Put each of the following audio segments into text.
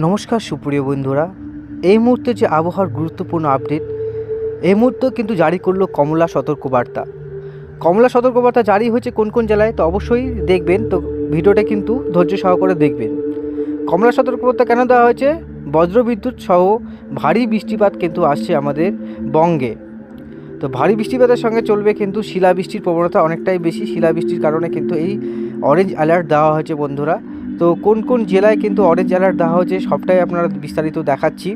নমস্কার সুপ্রিয় বন্ধুরা, এই মুহূর্তে যে আবহাওয়ার গুরুত্বপূর্ণ আপডেট এই মুহূর্তে কিন্তু জারি করল কমলা সতর্কবার্তা। কমলা সতর্কবার্তা জারি হয়েছে কোন কোন জেলায়, তো অবশ্যই দেখবেন, তো ভিডিওটা কিন্তু ধৈর্য সহকারে দেখবেন। কমলা সতর্কবার্তা কেন দেওয়া হয়েছে? বজ্রবিদ্যুৎ সহ ভারী বৃষ্টিপাত কিন্তু আসছে আমাদের বঙ্গে। তো ভারী বৃষ্টিপাতের সঙ্গে চলবে কিন্তু শিলাবৃষ্টির প্রবণতা অনেকটাই বেশি, শিলাবৃষ্টির কারণে কিন্তু এই অরেঞ্জ অ্যালার্ট দেওয়া হয়েছে বন্ধুরা। তো কোন কোন জেলায় কিন্তু অরেঞ্জ অ্যালার্ট দেওয়া হয়েছে সবটাই আপনারা বিস্তারিত দেখাচ্ছি।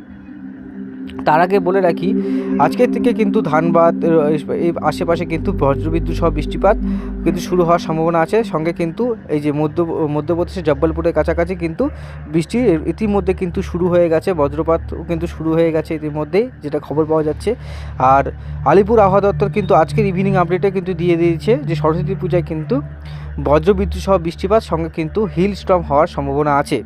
তার আগে বলে রাখি, আজকের থেকে কিন্তু ধানবাদ এই আশেপাশে কিন্তু বজ্রবিদ্যুৎ সহ বৃষ্টিপাত কিন্তু শুরু হওয়ার সম্ভাবনা আছে। সঙ্গে কিন্তু এই যে মধ্য মধ্যপ্রদেশের জব্বলপুরের কাছাকাছি কিন্তু বৃষ্টি ইতিমধ্যে কিন্তু শুরু হয়ে গেছে, বজ্রপাত কিন্তু শুরু হয়ে গেছে ইতিমধ্যেই, যেটা খবর পাওয়া যাচ্ছে। আর আলিপুর আবহাওয়া দপ্তর কিন্তু আজকের ইভিনিং আপডেটে কিন্তু দিয়ে দিয়েছে যে সরস্বতী পূজায় কিন্তু বজ্রবিদ্যুৎ সহ বৃষ্টিপাত, সঙ্গে কিন্তু হিল স্টর্ম হওয়ার সম্ভাবনা আছে।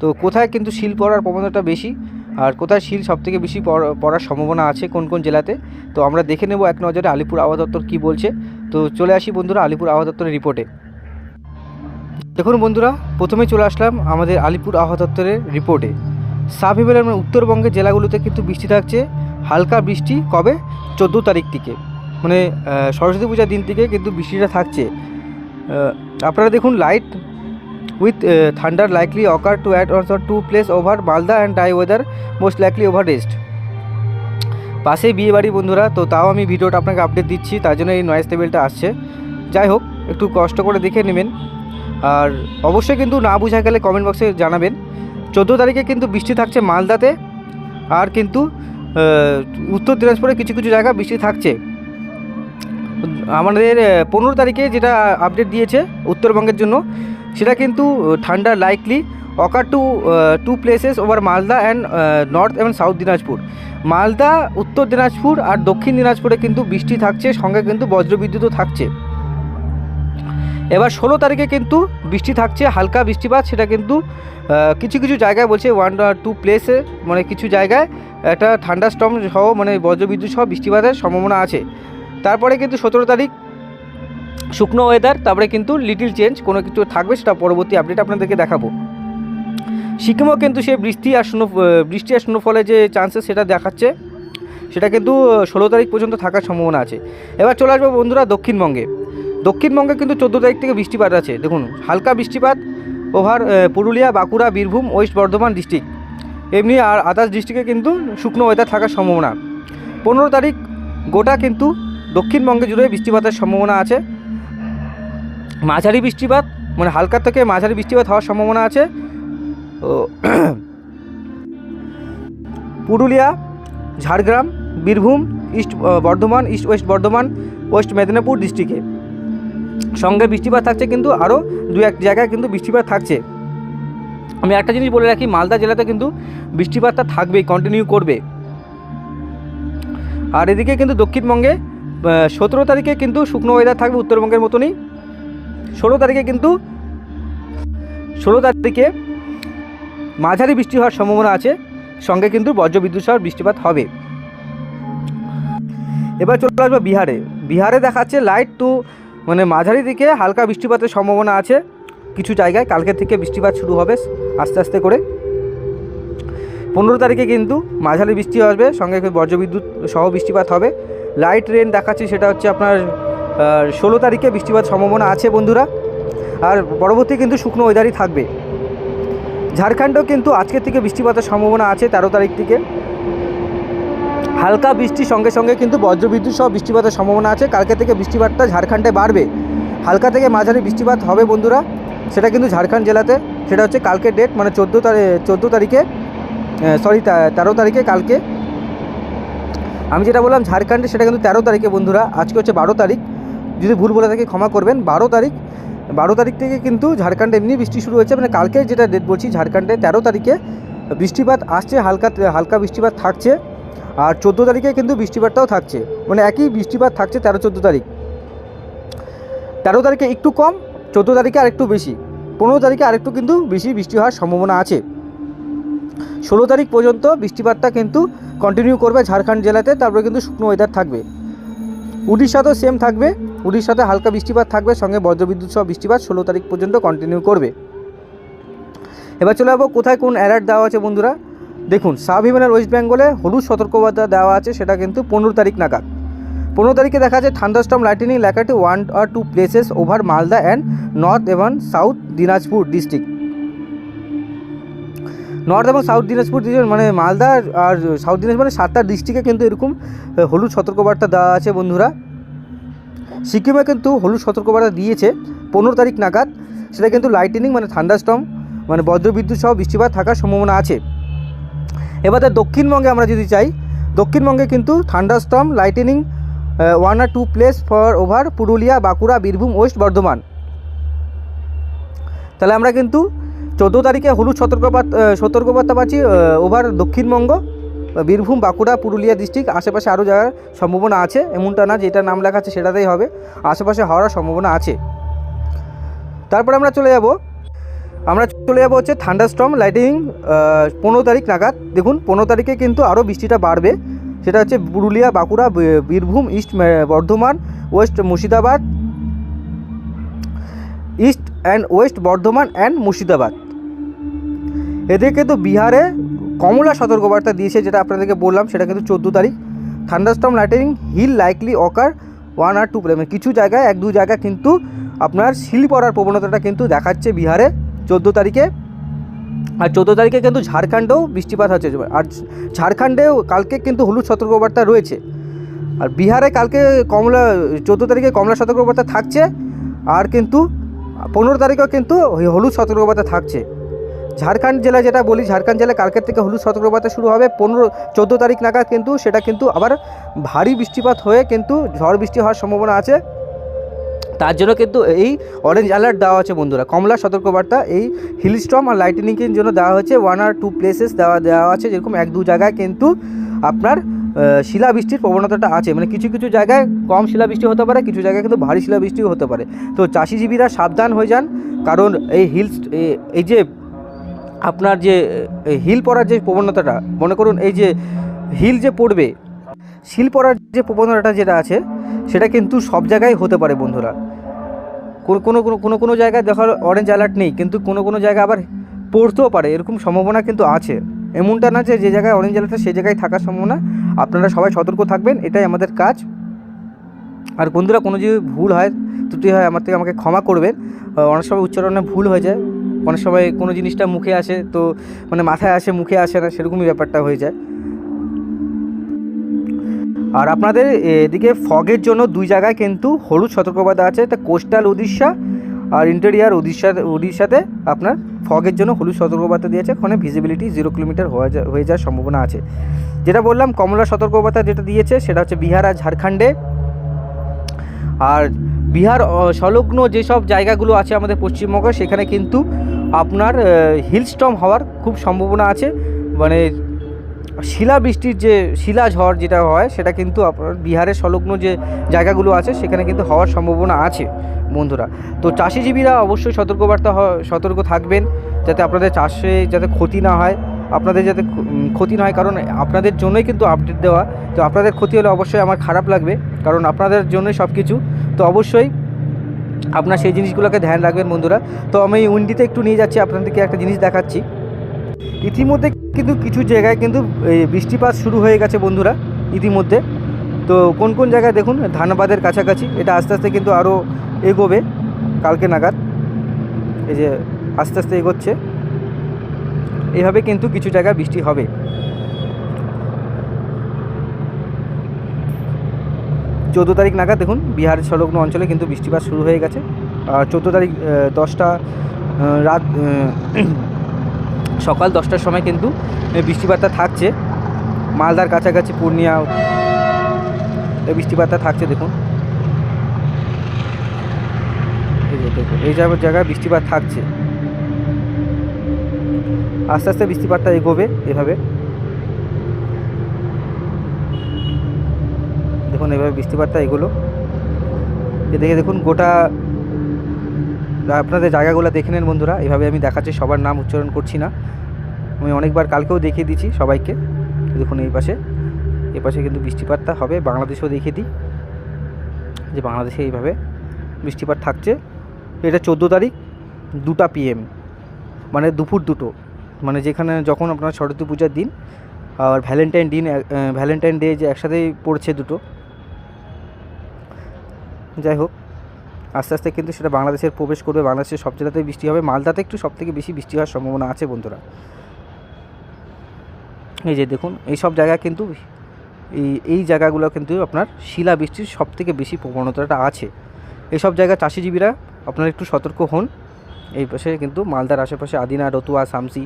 তো কোথায় কিন্তু শিল পড়ার প্রবণতাটা বেশি? আর কোথায় শিল সবথেকে বেশি পড়- পড়ার সম্ভাবনা আছে কোন কোন জেলাতে? তো আমরা দেখে নেব এক নজরে আলিপুর আবহাওয়া দপ্তর কী বলছে। তো চলে আসি বন্ধুরা আলিপুর আবহাওয়া দপ্তরের রিপোর্টে দেখুন বন্ধুরা, প্রথমে চলে আসলাম আমাদের আলিপুর আবহাওয়া দপ্তরের রিপোর্টে সাব হিমেলের মানে উত্তরবঙ্গের জেলাগুলোতে কিন্তু বৃষ্টি থাকছে। হালকা বৃষ্টি কবে? চোদ্দ তারিখ থেকে। মানে সরস্বতী পূজার দিন থেকে কিন্তু বৃষ্টিটা থাকছে। আপনারা দেখুন light with thunder likely occur to add also to place over Malda and dry weather most likely over rest পাশেই বিয়ে বাড়ি বন্ধুরা, তো তাও আমি ভিডিওটা আপনাকে আপডেট দিচ্ছি, তার জন্য এই নয়েজ লেভেলটা আসছে। যাই হোক, একটু কষ্ট করে দেখে নেবেন। আর অবশ্যই কিন্তু না বোঝা গেলে কমেন্ট বক্সে জানাবেন। চোদ্দ তারিখে কিন্তু বৃষ্টি থাকছে মালদাতে, আর কিন্তু উত্তর দিনাজপুরে কিছু কিছু জায়গা বৃষ্টি থাকছে। আমাদের পনেরো তারিখে যেটা আপডেট দিয়েছে উত্তরবঙ্গের জন্য সেটা কিন্তু ঠান্ডা likely occur to to places over Malda and north এবং সাউথ দিনাজপুর। মালদা, উত্তর দিনাজপুর আর দক্ষিণ দিনাজপুরে কিন্তু বৃষ্টি থাকছে, সঙ্গে কিন্তু বজ্রবিদ্যুৎও থাকছে। এবার ষোলো তারিখে কিন্তু বৃষ্টি থাকছে, হালকা বৃষ্টিপাত, সেটা কিন্তু কিছু কিছু জায়গায় বলছে ওয়ান টু প্লেসে মানে কিছু জায়গায় একটা ঠান্ডা স্টম সহ মানে বজ্রবিদ্যুৎ সহ বৃষ্টিপাতের সম্ভাবনা আছে। তারপরে কিন্তু সতেরো তারিখ শুকনো ওয়েদার তারপরে কিন্তু লিটিল চেঞ্জ কোনো কিছু থাকবে, সেটা পরবর্তী আপডেট আপনাদেরকে দেখাবো। সিকিমও কিন্তু সে বৃষ্টি আর স্নো বৃষ্টি আর স্নোফলের যে চান্সেস সেটা দেখাচ্ছে, সেটা কিন্তু ষোলো তারিখ পর্যন্ত থাকার সম্ভাবনা আছে। এবার চলে আসব বন্ধুরা দক্ষিণবঙ্গে। দক্ষিণবঙ্গে কিন্তু চোদ্দ তারিখ থেকে বৃষ্টিপাত আছে। দেখুন, হালকা বৃষ্টিপাত over Purulia, Bankura, Birbhum, west Bardhaman district এমনি আর আদার্স ডিস্ট্রিক্টে কিন্তু শুকনো ওয়েদার থাকার সম্ভাবনা। পনেরো তারিখ গোটা কিন্তু দক্ষিণবঙ্গে জুড়ে বৃষ্টিপাতের সম্ভাবনা আছে। মাঝারি বৃষ্টিপাত মানে হালকা থেকে মাঝারি বৃষ্টিপাত হওয়ার সম্ভাবনা আছে। ও, Purulia, Jhargram, Birbhum, east Bardhaman, east west Bardhaman, west Medinipur ডিস্ট্রিক্টে। সঙ্গে বৃষ্টিপাত থাকছে কিন্তু আরও দু এক জায়গায় কিন্তু বৃষ্টিপাত থাকছে। আমি একটা জিনিস বলে রাখি, মালদা জেলাতে কিন্তু বৃষ্টিপাতটা থাকবেই কন্টিনিউ করবে। আর এদিকে কিন্তু দক্ষিণবঙ্গে সতেরো তারিখে কিন্তু শুকনো ওয়েদার থাকবে উত্তরবঙ্গের মতনই। ষোলো তারিখে কিন্তু, ষোলো তারিখে মাঝারি বৃষ্টি হওয়ার সম্ভাবনা আছে, সঙ্গে কিন্তু বজ্রবিদ্যুৎ সহ বৃষ্টিপাত হবে। এবার চলে আসব বিহারে। বিহারে দেখাচ্ছে লাইট টু মানে মাঝারি দিকে হালকা বৃষ্টিপাতের সম্ভাবনা আছে, কিছু জায়গায় কালকে থেকে বৃষ্টিপাত শুরু হবে আস্তে আস্তে করে। পনেরো তারিখে কিন্তু মাঝারি বৃষ্টি আসবে, সঙ্গে বজ্রবিদ্যুৎ সহ বৃষ্টিপাত হবে। লাইট রেন দেখাচ্ছে সেটা হচ্ছে আপনার ষোলো তারিখে বৃষ্টিপাত সম্ভাবনা আছে বন্ধুরা। আর পরবর্তী কিন্তু শুকনো ওয়েদারই থাকবে। ঝাড়খণ্ডও কিন্তু আজকে থেকে বৃষ্টিপাতের সম্ভাবনা আছে তেরো তারিখ থেকে। হালকা বৃষ্টির সঙ্গে সঙ্গে কিন্তু বজ্রবিদ্যুৎ সহ বৃষ্টিপাতের সম্ভাবনা আছে। কালকে থেকে বৃষ্টিপাতটা ঝাড়খণ্ডে বাড়বে। হালকা থেকে মাঝারি বৃষ্টিপাত হবে বন্ধুরা। সেটা কিন্তু ঝাড়খণ্ড জেলাতে। সেটা হচ্ছে কালকে ডেট মানে চোদ্দ তারিখ চোদ্দ তারিখে সরি তেরো তারিখে কালকে। আমি যেটা বললাম ঝাড়খণ্ডে, সেটা কিন্তু তেরো তারিখে বন্ধুরা। আজকে হচ্ছে বারো তারিখ। যদি ভুল বলে থাকি ক্ষমা করবেন। বারো তারিখ বারো তারিখ থেকে কিন্তু ঝাড়খণ্ডে এমনি বৃষ্টি শুরু হয়েছে। মানে কালকে যেটা ডেট বলছি, ঝাড়খণ্ডে তেরো তারিখে বৃষ্টিপাত আসছে, হালকা হালকা বৃষ্টিপাত থাকছে। আর চোদ্দ তারিখে কিন্তু বৃষ্টিপাতটাও থাকছে। মানে একই বৃষ্টিপাত থাকছে তেরো, চোদ্দ তারিখ। তেরো তারিখে একটু কম, চোদ্দ তারিখে আরেকটু বেশি। পনেরো তারিখে আরেকটু কিন্তু বেশি বৃষ্টি হওয়ার সম্ভাবনা আছে। ষোলো তারিখ পর্যন্ত বৃষ্টিপাতটা কিন্তু কন্টিনিউ করবে ঝাড়খণ্ড জেলাতে, তারপরে কিন্তু শুকনো ওয়েদার থাকবে। উড়িষ্যাতেও সেম থাকবে। উড়িষ্যাতে হালকা বৃষ্টিপাত থাকবে, সঙ্গে বজ্রবিদ্যুৎ সহ বৃষ্টিপাত ষোলো তারিখ পর্যন্ত কন্টিনিউ করবে। এবার চলে যাব কোথায় কোন অ্যালার্ট দেওয়া আছে বন্ধুরা? দেখুন সাব ওয়েস্ট বেঙ্গলে হলুদ সতর্কবার্তা দেওয়া আছে, সেটা কিন্তু পনেরো তারিখ নাগাদ। পনেরো তারিখে দেখা যায় থান্ডারস্টম লাইটিনিং লেখাটি one R two places over Malda and north এবং সাউথ দিনাজপুর ডিস্ট্রিক্ট নর্থ এবং সাউথ দিনাজপুর মানে মালদা আর সাউথ দিনাজপুর মানে সাতটা ডিস্ট্রিক্টে কিন্তু এরকম হলুদ সতর্কবার্তা দেওয়া আছে বন্ধুরা। সিকিমে কিন্তু হলুদ সতর্কবার্তা দিয়েছে পনেরো তারিখ নাগাদ। সেটা কিন্তু লাইটেনিং মানে থান্ডারস্টম মানে বজ্রবিদ্যুৎ সহ বৃষ্টিপাত থাকার সম্ভাবনা আছে। এবার দক্ষিণবঙ্গে আমরা যদি চাই, দক্ষিণবঙ্গে কিন্তু thunderstorm lightning one R two place for over Purulia, Bankura, Birbhum, west Bardhaman. তাহলে আমরা কিন্তু চোদ্দ তারিখে হলুদ সতর্কবার্তা সতর্কবার্তা পাচ্ছি ওভার দক্ষিণবঙ্গ বীরভূম, বাঁকুড়া, পুরুলিয়া ডিস্ট্রিক্ট আশেপাশে আরও জায়গার সম্ভাবনা আছে, এমনটা না যেটা নাম লেখা আছে সেটাতেই হবে, আশেপাশে হওয়ার সম্ভাবনা আছে। তারপর আমরা চলে যাব, আমরা চলে যাব হচ্ছে থান্ডারস্টম লাইটিং পনেরো তারিখ নাগাদ। দেখুন, পনেরো তারিখে কিন্তু আরও বৃষ্টিটা বাড়বে, সেটা হচ্ছে Purulia, Bankura Birbhum east Bardhaman west Murshidabad east and west Bardhaman and Murshidabad. এদের কিন্তু বিহারে কমলা সতর্কবার্তা দিয়েছে, যেটা আপনাদেরকে বললাম, সেটা কিন্তু চোদ্দ তারিখ। Thunderstorm lightning will likely occur one R two মানে কিছু জায়গায়, এক দু জায়গায় কিন্তু আপনার শিল পড়ার প্রবণতাটা কিন্তু দেখাচ্ছে বিহারে চোদ্দ তারিখে। আর চোদ্দ তারিখে কিন্তু ঝাড়খণ্ডেও বৃষ্টিপাত হচ্ছে। আর ঝাড়খণ্ডেও কালকে কিন্তু হলুদ সতর্কবার্তা রয়েছে। আর বিহারে কালকে কমলা, চোদ্দ তারিখে কমলা সতর্কবার্তা থাকছে। আর কিন্তু পনেরো তারিখেও কিন্তু হলুদ সতর্কবার্তা থাকছে। ঝাড়খণ্ড জেলা যেটা বলি, ঝাড়খণ্ড জেলায় কালকের থেকে হলুদ সতর্কবার্তা শুরু হবে। পনেরো, চোদ্দ তারিখ নাগাদ কিন্তু সেটা কিন্তু আবার ভারী বৃষ্টিপাত হয়ে কিন্তু ঝড় বৃষ্টি হওয়ার সম্ভাবনা আছে। তার জন্য কিন্তু এই অরেঞ্জ অ্যালার্ট দেওয়া আছে বন্ধুরা। কমলা সতর্কবার্তা, এই হিলস্টম আর লাইটেনিংয়ের জন্য দেওয়া হয়েছে। ওয়ান আর টু প্লেসেস দেওয়া দেওয়া আছে যেরকম এক দু জায়গায় কিন্তু আপনার শিলাবৃষ্টির প্রবণতাটা আছে। মানে কিছু কিছু জায়গায় কম শিলাবৃষ্টি হতে পারে, কিছু জায়গায় কিন্তু ভারী শিলাবৃষ্টিও হতে পারে। তো চাষিজীবীরা সাবধান হয়ে যান, কারণ এই হিল এই যে আপনার যে হিল পড়ার যে প্রবণতাটা, মনে করুন এই যে হিল যে পড়বে, শিল পড়ার যে প্রবণতাটা যেটা আছে, সেটা কিন্তু সব জায়গায় হতে পারে বন্ধুরা। কোনো কোনো কোনো কোনো কোনো জায়গায় দেখার অরেঞ্জ অ্যালার্ট নেই, কিন্তু কোনো কোনো জায়গায় আবার পড়তেও পারে, এরকম সম্ভাবনা কিন্তু আছে। এমনটা না যে যে জায়গায় অরেঞ্জ অ্যালার্ট সেই জায়গায় থাকার সম্ভাবনা আপনারা সবাই সতর্ক থাকবেন, এটাই আমাদের কাজ। আর বন্ধুরা, কোনো যদি ভুল হয়, ত্রুটি হয়, আমার থেকে আমাকে ক্ষমা করবেন। অনেক সময় উচ্চারণে ভুল হয়ে যায়। অনেক সময় কোনো জিনিসটা মুখে আসে, তো মানে মাথায় আসে, মুখে আসে না, সেরকমই ব্যাপারটা হয়ে যায়। আর আপনাদের এদিকে ফগের জন্য দুই জায়গায় কিন্তু হলুদ সতর্কবার্তা আছে। তা কোস্টাল উড়িষ্যা আর ইন্টেরিয়ার উড়িষ্যা উড়িষ্যাতে আপনার ফগের জন্য হলুদ সতর্কবার্তা দিয়েছে। ওখানে ভিজিবিলিটি জিরো কিলোমিটার হয়ে যাওয়ার সম্ভাবনা আছে। যেটা বললাম, কমলা সতর্কবার্তা যেটা দিয়েছে, সেটা হচ্ছে বিহার আর ঝাড়খণ্ডে। আর বিহার সংলগ্ন যেসব জায়গাগুলো আছে আমাদের পশ্চিমবঙ্গে, সেখানে কিন্তু আপনার হিলস্টম হওয়ার খুব সম্ভাবনা আছে। মানে শিলাবৃষ্টির যে শিলা ঝড় যেটা হয়, সেটা কিন্তু আপনার বিহারের সংলগ্ন যে জায়গাগুলো আছে, সেখানে কিন্তু হওয়ার সম্ভাবনা আছে, বন্ধুরা। তো চাষিজীবীরা অবশ্যই সতর্কবার্তা সতর্ক থাকবেন, যাতে আপনাদের চাষে যাতে ক্ষতি না হয়, আপনাদের যাতে ক্ষতি না হয়, কারণ আপনাদের জন্যই কিন্তু আপডেট দেওয়া। তো আপনাদের ক্ষতি হলে অবশ্যই আমার খারাপ লাগবে, কারণ আপনাদের জন্যই সব কিছু তো অবশ্যই আপনার সেই জিনিসগুলোকে ধ্যান রাখবেন, বন্ধুরা। তো আমি উইন্ডিতে একটু নিয়ে যাচ্ছি, আপনাদেরকে একটা জিনিস দেখাচ্ছি। ইতিমধ্যে কিন্তু কিছু জায়গায় কিন্তু বৃষ্টিপাত শুরু হয়ে গেছে বন্ধুরা, ইতিমধ্যে। তো কোন কোন জায়গায় দেখুন, ধানবাদের কাছাকাছি, এটা আস্তে আস্তে কিন্তু আরও এগোবে, কালকে নাগাদ। এই যে আস্তে আস্তে এগোচ্ছে। এভাবে কিন্তু কিছু জায়গায় বৃষ্টি হবে। চোদ্দ তারিখ নাগাদ দেখুন, বিহার সংলগ্ন অঞ্চলে কিন্তু বৃষ্টিপাত শুরু হয়ে গেছে। আর চোদ্দ তারিখ দশটা রাত সকাল দশটার সময় কিন্তু বৃষ্টিপাতটা থাকছে। মালদার কাছাকাছি পূর্ণিয়া বৃষ্টিপাতটা থাকছে, দেখুন। এই যে দেখুন, এই জায়গার জায়গায় বৃষ্টিপাত থাকছে। আস্তে আস্তে বৃষ্টিপাতটা এগোবে এভাবে। দেখুন, এভাবে বৃষ্টিপাতটা এগোলো। এদিকে দেখুন, গোটা আপনাদের জায়গাগুলো দেখে নেন বন্ধুরা। এভাবে আমি দেখাচ্ছি, সবার নাম উচ্চারণ করছি না। আমি অনেকবার কালকেও দেখিয়ে দিচ্ছি সবাইকে, দেখুন এই পাশে। এ পাশে কিন্তু বৃষ্টিপাতটা হবে, বাংলাদেশেও দেখিয়ে দিই। যে বাংলাদেশে এইভাবে বৃষ্টিপাত থাকছে। এটা চোদ্দ তারিখ, দুটা পিএম মানে দুপুর দুটো। মানে যেখানে যখন আপনার সরস্বতী পূজার দিন, আর ভ্যালেন্টাইন দিন ভ্যালেন্টাইন ডে যে একসাথেই পড়ছে দুটো। যাই হোক। আস্তে আস্তে কিন্তু সেটা বাংলাদেশের প্রবেশ করবে। বাংলাদেশের সব জেলাতেই বৃষ্টি হবে। মালদাতে একটু সব থেকে বেশি বৃষ্টি হওয়ার সম্ভাবনা আছে বন্ধুরা। এই যে দেখুন, এই সব জায়গা কিন্তু এই এই জায়গাগুলো কিন্তু আপনার শিলা বৃষ্টির সব থেকে বেশি প্রবণতাটা আছে। এইসব জায়গা চাষিজীবীরা আপনারা একটু সতর্ক হন। এই পাশে কিন্তু মালদার আশেপাশে আদিনা, রতুয়া, শামসি,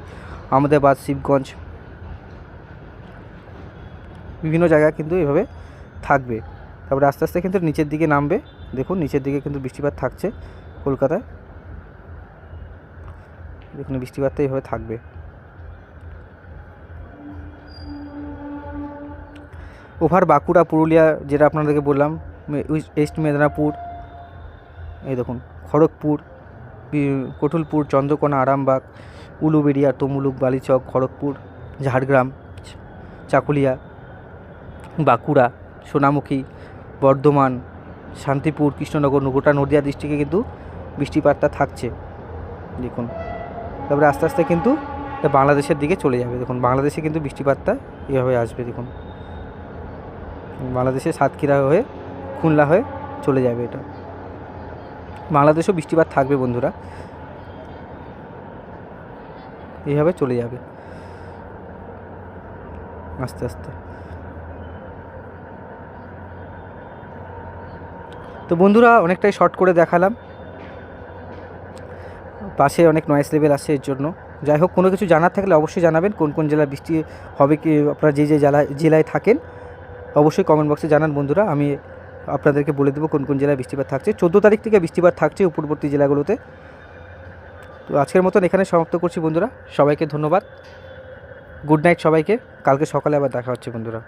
আহমেদাবাদ, শিবগঞ্জ বিভিন্ন জায়গা কিন্তু এভাবে থাকবে। তারপরে আস্তে আস্তে কিন্তু নিচের দিকে নামবে। দেখুন, নিচের দিকে কিন্তু বৃষ্টিপাত থাকছে কলকাতায়। দেখুন, বৃষ্টিপাতটা এইভাবে থাকবে। ওভার বাঁকুড়া, পুরুলিয়া, যেটা আপনাদেরকে বললাম ইস্ট মেদিনীপুর এই দেখুন, খড়গপুর কটুলপুর চন্দ্রকোনা, আরামবাগ, উলুবেড়িয়া, তমুলুক, বালিচক, খড়গপুর, ঝাড়গ্রাম, চাকুলিয়া, বাঁকুড়া, সোনামুখী, বর্ধমান শান্তিপুর, কৃষ্ণনগর গোটা নদিয়া ডিস্ট্রিক্টে কিন্তু বৃষ্টিপাতটা থাকছে। দেখুন, তারপরে আস্তে আস্তে কিন্তু বাংলাদেশের দিকে চলে যাবে। দেখুন, বাংলাদেশে কিন্তু বৃষ্টিপাতটা এভাবে আসবে, দেখুন। বাংলাদেশে সাতক্ষীরা হয়ে, খুলনা হয়ে চলে যাবে এটা। বাংলাদেশেও বৃষ্টিপাত থাকবে, বন্ধুরা। এইভাবে চলে যাবে। আস্তে আস্তে। তো বন্ধুরা, অনেকটাই শর্ট করে দেখালাম। পাশে অনেক নয়েস লেভেল আসছে এর জন্য। যাই হোক, কোনো কিছু জানার থাকলে অবশ্যই জানাবেন, কোন কোন জেলায় বৃষ্টি হবে কি, আপনারা যে যে জেলায় জেলায় থাকেন, অবশ্যই কমেন্ট বক্সে জানান বন্ধুরা। আমি আপনাদেরকে বলে দেবো কোন কোন জেলায় বৃষ্টিপাত থাকছে। চোদ্দ তারিখ থেকে বৃষ্টিপাত থাকছে উপরবর্তী জেলাগুলোতে। তো আজকের মতন এখানে সমাপ্ত করছি বন্ধুরা। সবাইকে ধন্যবাদ। গুড নাইট সবাইকে। কালকে সকালে আবার দেখা হচ্ছে বন্ধুরা।